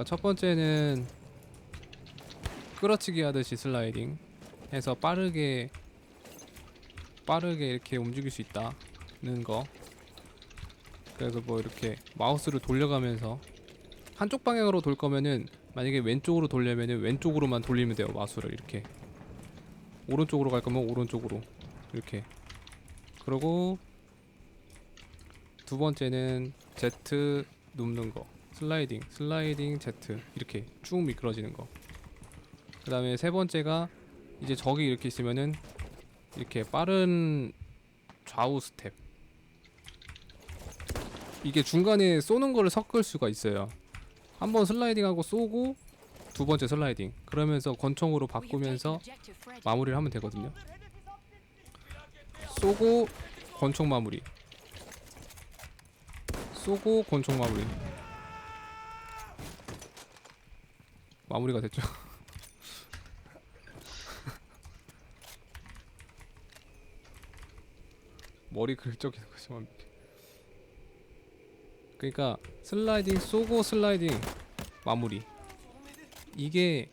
그러니까 첫 번째는 끌어치기 하듯이 슬라이딩 해서 빠르게 빠르게 이렇게 움직일 수 있다는 거. 그래서 뭐 이렇게 마우스를 돌려가면서 한쪽 방향으로 돌 거면은 만약에 왼쪽으로 돌려면은 왼쪽으로만 돌리면 돼요 마우스를 이렇게. 오른쪽으로 갈 거면 오른쪽으로 이렇게. 그리고 두 번째는 Z 눕는 거 슬라이딩 슬라이딩 Z 이렇게 쭉 미끄러지는 거 그 다음에 세 번째가 이제 저기 이렇게 있으면은 이렇게 빠른 좌우 스텝. 이게 중간에 쏘는 거를 섞을 수가 있어요. 한 번 슬라이딩하고 쏘고 두 번째 슬라이딩. 그러면서 권총으로 바꾸면서 마무리를 하면 되거든요. 쏘고 권총 마무리. 쏘고 권총 마무리 마무리가 됐죠. 머리 긁적이는 거지만 그러니까 슬라이딩 쏘고 슬라이딩 마무리. 이게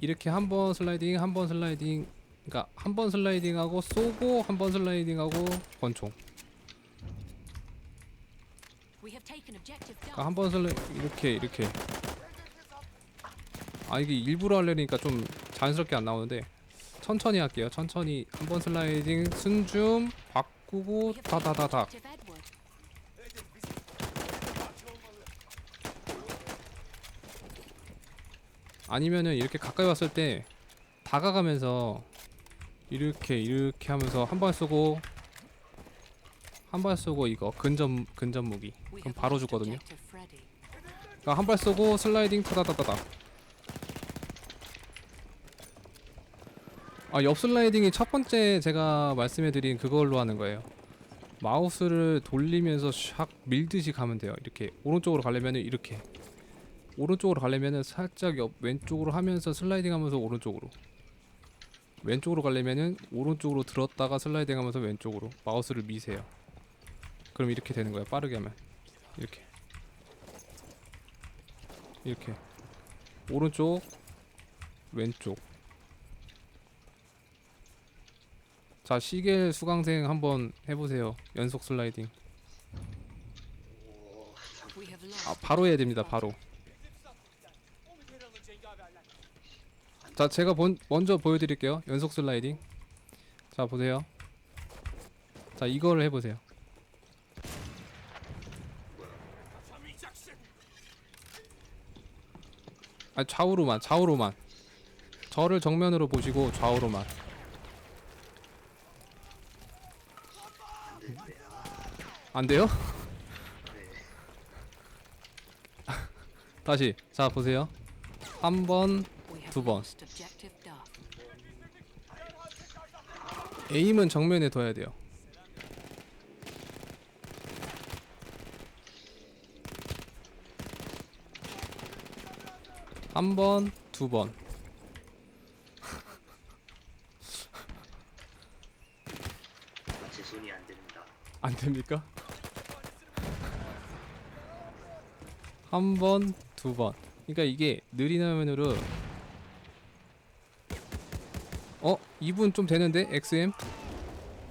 이렇게 한 번 슬라이딩 한 번 슬라이딩 그러니까 한 번 슬라이딩하고 쏘고 한 번 슬라이딩하고 권총. 그러니까 한 번 슬라 이렇게 이렇게 아 이게 일부러 하려니까 좀 자연스럽게 안 나오는데 천천히 할게요 천천히 한 번 슬라이딩 순줌 바꾸고 다다다닥 아니면은 이렇게 가까이 왔을 때 다가가면서 이렇게 이렇게 하면서 한 발 쏘고 한 발 쏘고 이거 근접 근접 무기 그럼 바로 죽거든요. 그러니까 한 발 쏘고 슬라이딩 타다다다다. 아, 옆 슬라이딩이 첫 번째 제가 말씀해드린 그걸로 하는 거예요. 마우스를 돌리면서 샥 밀듯이 가면 돼요. 이렇게 오른쪽으로 가려면은 이렇게. 오른쪽으로 가려면은 살짝 옆 왼쪽으로 하면서 슬라이딩 하면서 오른쪽으로. 왼쪽으로 가려면은 오른쪽으로 들었다가 슬라이딩 하면서 왼쪽으로 마우스를 미세요. 그럼 이렇게 되는 거예요. 빠르게 하면. 이렇게. 이렇게. 오른쪽 왼쪽 자 시겔 수강생 한번 해보세요. 연속 슬라이딩. 아 바로 해야 됩니다 바로. 자 제가 본, 먼저 보여드릴게요. 연속 슬라이딩. 자 보세요. 자 이거를 해보세요. 아 좌우로만 좌우로만. 저를 정면으로 보시고 좌우로만 안 돼요? 다시 자 보세요 한 번 두 번. 에임은 정면에 둬야 돼요. 한 번, 두 번. 아, 제 손이 안 됩니다. 안 됩니까? 한 번, 두 번. 그러니까 이게 느린 화면으로. 어? 2분 좀 되는데? XM?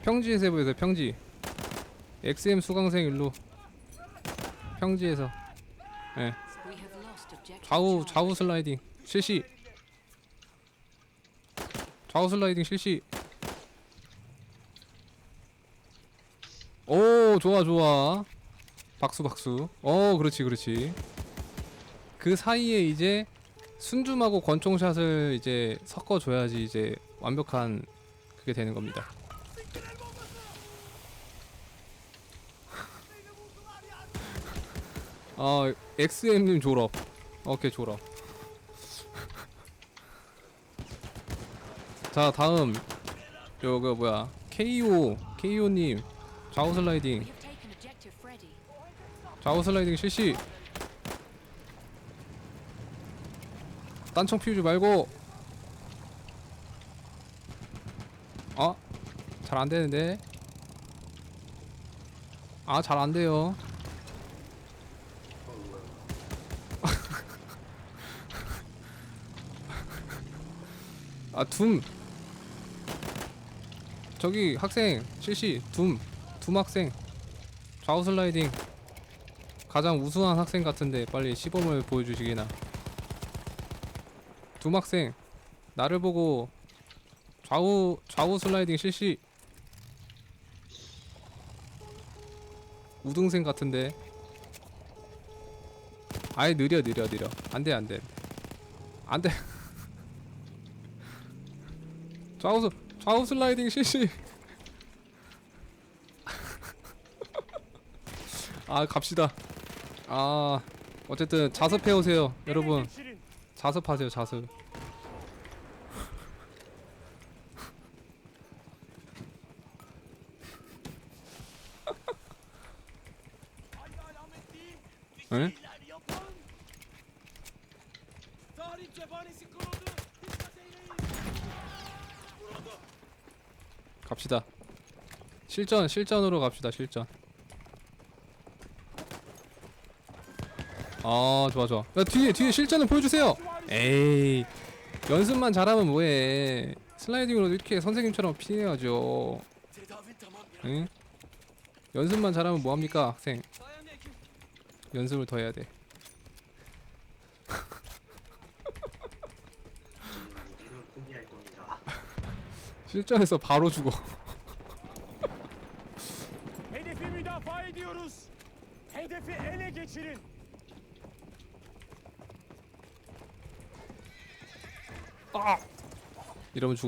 평지에서 해보세요 평지. XM 수강생 일로. 평지에서. 예. 좌우 좌우 슬라이딩. 실시. 좌우 슬라이딩 실시. 오 좋아 좋아 박수 박수. 어 그렇지 그렇지. 그 사이에 이제 순줌하고 권총샷을 이제 섞어줘야지 이제 완벽한 그게 되는 겁니다. 아 XM님 졸업. 오케이 졸업. 자 다음. 요거 뭐야? KO KO님. 좌우 슬라이딩 좌우 슬라이딩 실시. 딴청 피우지 말고. 어? 잘 안되는데. 아 잘 안돼요. 아둠. 저기 학생 실시. 둠둠 학생. 좌우 슬라이딩. 가장 우수한 학생 같은데 빨리 시범을 보여주시기나. 둠 학생. 나를 보고 좌우 좌우 슬라이딩 실시. 우등생 같은데. 아예 느려 느려 느려. 안돼 안돼. 안돼. 좌우 슬- 좌우 슬라이딩 실시. 아 갑시다. 아 어쨌든 자습해 오세요 여러분. 자습하세요 자습. 갑시다. 실전 실전으로 갑시다 실전. 아 좋아 좋아. 야 뒤에 뒤에 실전을 보여주세요. 에이 연습만 잘하면 뭐해. 슬라이딩으로 이렇게 선생님처럼 피해야죠. 응? 연습만 잘하면 뭐합니까 학생? 연습을 더 해야 돼. 실전에서 바로 죽어. Hedefi müdafaa ediyoruz. 이러면 죽.